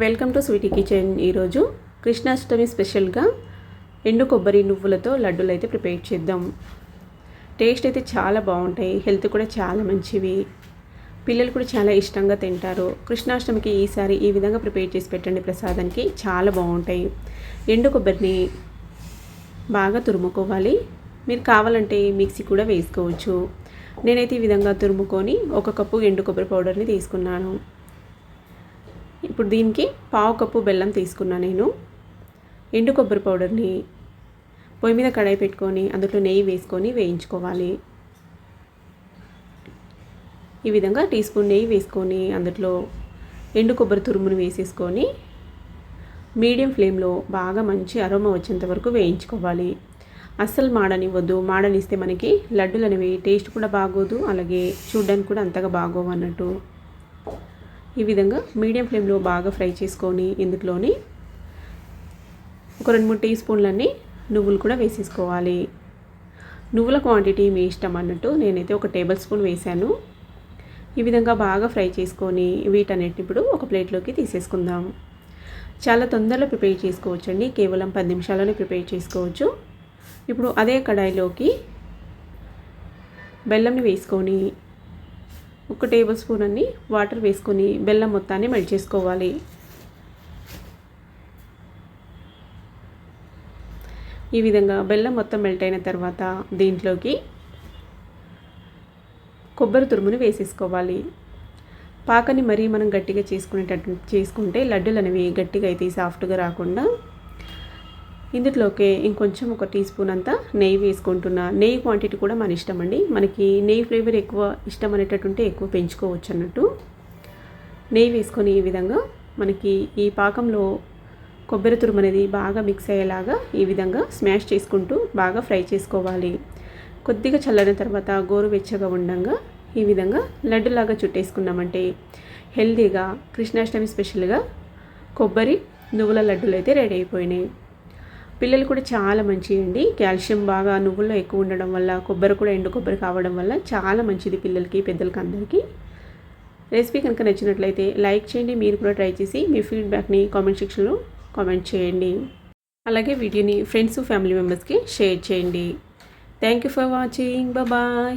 Welcome to Sweety kitchen ఈరోజు కృష్ణాష్టమి స్పెషల్గా ఎండు కొబ్బరి నువ్వులతో లడ్డూలు అయితే ప్రిపేర్ చేద్దాం. టేస్ట్ అయితే చాలా బాగుంటాయి హెల్త్ కూడా చాలా మంచివి. పిల్లలు కూడా చాలా ఇష్టంగా తింటారు. కృష్ణాష్టమికి ఈసారి ఈ విధంగా ప్రిపేర్ చేసి పెట్టండి ప్రసాదానికి చాలా బాగుంటాయి. ఎండు కొబ్బరిని బాగా తురుముకోవాలి. మీరు కావాలంటే మిక్సీ కూడా వేసుకోవచ్చు. నేనైతే ఈ విధంగా తురుముకొని ఒక కప్పు ఎండు కొబ్బరి పౌడర్ని తీసుకున్నాను. ఇప్పుడు దీనికి పావు కప్పు బెల్లం తీసుకున్నా నేను. ఎండు కొబ్బరి పౌడర్ని పొయ్యి మీద కడాయి పెట్టుకొని అందులో నెయ్యి వేసుకొని వేయించుకోవాలి. ఈ విధంగా టీ స్పూన్ నెయ్యి వేసుకొని అందులో ఎండు కొబ్బరి తురుమును వేసేసుకొని మీడియం ఫ్లేమ్లో బాగా మంచి అరోమా వచ్చేంత వరకు వేయించుకోవాలి. అస్సలు మాడనివ్వద్దు. మాడనిస్తే మనకి లడ్డులు అనేవి టేస్ట్ కూడా బాగోదు. అలాగే చూడ్డానికి కూడా అంతగా బాగోవు అన్నట్టు. ఈ విధంగా మీడియం ఫ్లేమ్లో బాగా ఫ్రై చేసుకొని ఇందులోని ఒక రెండు మూడు టీ స్పూన్లన్నీ నువ్వులు కూడా వేసేసుకోవాలి. నువ్వుల క్వాంటిటీ మీ ఇష్టం అన్నట్టు నేనైతే ఒక టేబుల్ స్పూన్ వేశాను. ఈ విధంగా బాగా ఫ్రై చేసుకొని వీటన్నిటిని ఇప్పుడు ఒక ప్లేట్లోకి తీసేసుకుందాం. చాలా తొందరలో ప్రిపేర్ చేసుకోవచ్చు అండి కేవలం పది నిమిషాల్లోనే ప్రిపేర్ చేసుకోవచ్చు. ఇప్పుడు అదే కడాయిలోకి బెల్లంని వేసుకొని ఒక టేబుల్ స్పూన్ అన్ని వాటర్ వేసుకొని బెల్లం మొత్తాన్ని మెల్ట్ చేసుకోవాలి. ఈ విధంగా బెల్లం మొత్తం మెల్ట్ అయిన తర్వాత దీంట్లోకి కొబ్బరి తురుముని వేసేసుకోవాలి. పాకని మరీ మనం గట్టిగా చేసుకునేటట్టు చేసుకుంటే లడ్డూలు అనేవి గట్టిగా అయితే సాఫ్ట్గా రాకుండా ఇందులోకి ఇంకొంచెం ఒక టీ స్పూన్ అంతా నెయ్యి వేసుకుంటున్నా. నెయ్యి క్వాంటిటీ కూడా మన ఇష్టం అండి. మనకి నెయ్యి ఫ్లేవర్ ఎక్కువ ఇష్టం అనేటట్టుంటే ఎక్కువ పెంచుకోవచ్చు అన్నట్టు. నెయ్యి వేసుకొని ఈ విధంగా మనకి ఈ పాకంలో కొబ్బరి తురుము అనేది బాగా మిక్స్ అయ్యేలాగా ఈ విధంగా స్మాష్ చేసుకుంటూ బాగా ఫ్రై చేసుకోవాలి. కొద్దిగా చల్లని తర్వాత గోరువెచ్చగా ఉండగా ఈ విధంగా లడ్డులాగా చుట్టేసుకున్నామంటే హెల్దీగా కృష్ణాష్టమి స్పెషల్గా కొబ్బరి నువ్వుల లడ్డులు అయితే రెడీ అయిపోయినాయి. పిల్లలు కూడా చాలా మంచిదండి కాల్షియం బాగా నువ్వుల్లో ఎక్కువ ఉండడం వల్ల కొబ్బరి కూడా ఎండు కొబ్బరి కావడం వల్ల చాలా మంచిది పిల్లలకి పెద్దలకి అందరికీ. రెసిపీ కనుక నచ్చినట్లయితే లైక్ చేయండి మీరు కూడా ట్రై చేసి మీ ఫీడ్బ్యాక్ని కామెంట్ సెక్షన్లో కామెంట్ చేయండి. అలాగే వీడియోని ఫ్రెండ్స్ ఫ్యామిలీ మెంబర్స్కి షేర్ చేయండి. Thank you for watching. Bye.